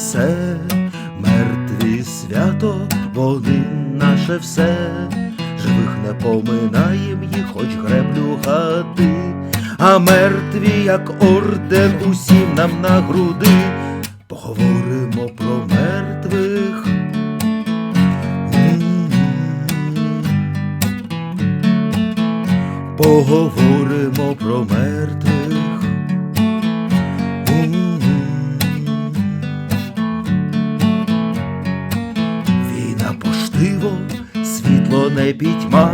несе, мертві свято, вони наше все, живих не поминаєм їх, хоч греблю хати, а мертві, як орден, усім нам на груди, поговоримо про мертвих. Поговоримо про мертвих. Поштиво, світло не пітьма,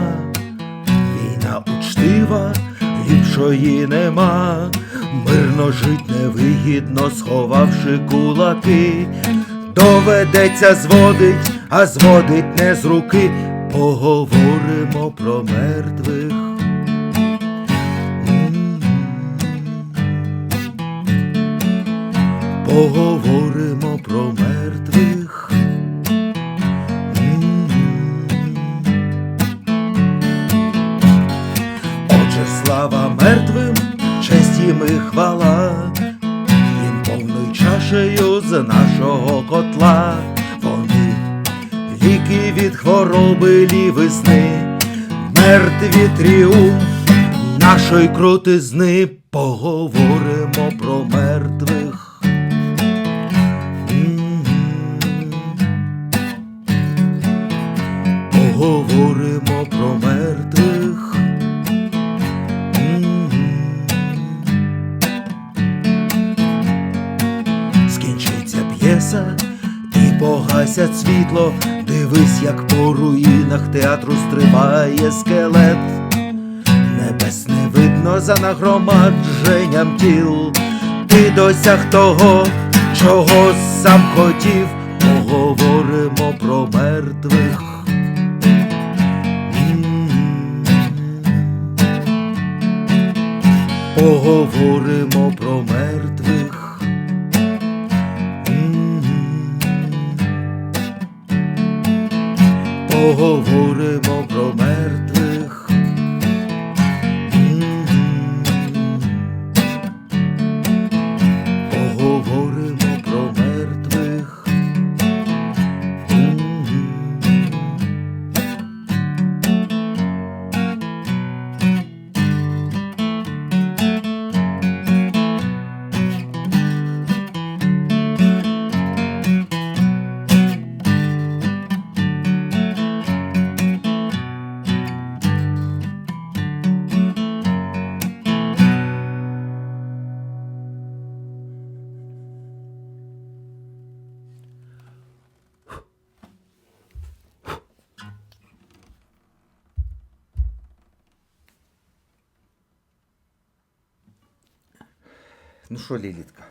війна учтива, ліпшої нема, мирно жить невигідно, сховавши кулаки, доведеться зводить, а зводить не з руки, поговоримо про мертвих. Поговоримо про мертвих. Слава мертвим, честь їм і хвала, їм повною чашею з нашого котла. Вони ліки від хвороби лівисни, мертві тріумф нашої крутизни, поговоримо про мертвих. П'єса і погасять світло. Дивись, як по руїнах театру стрибає скелет. Небес не видно за нагромадженням тіл. Ти досяг того, чого сам хотів. Поговоримо про мертвих. Поговоримо про мертвих. Поговоримо про мертвих. Ну що, Лілітка,